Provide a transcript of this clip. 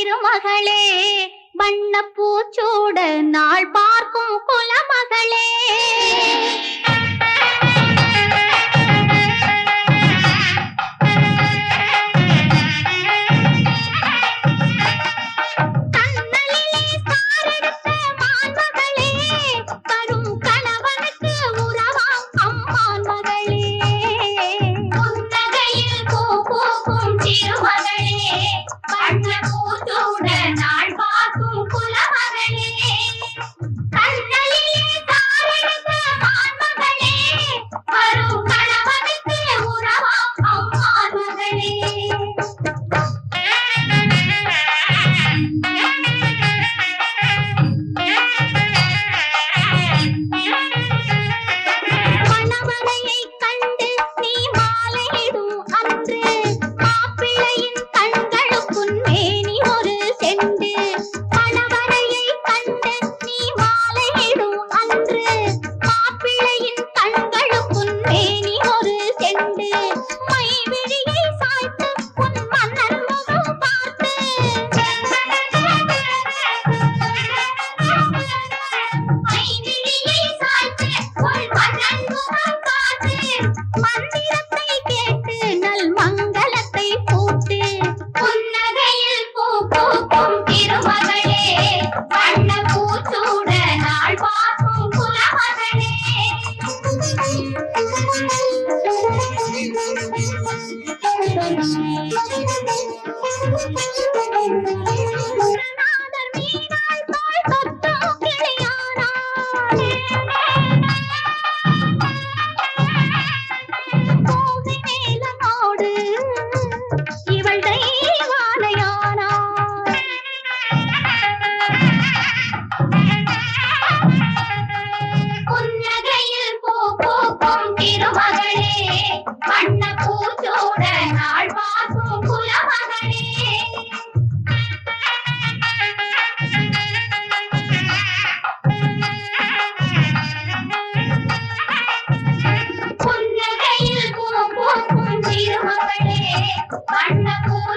திருமகளே வண்ண நாள் பார்க்கும் குலமகளே I'm not cool.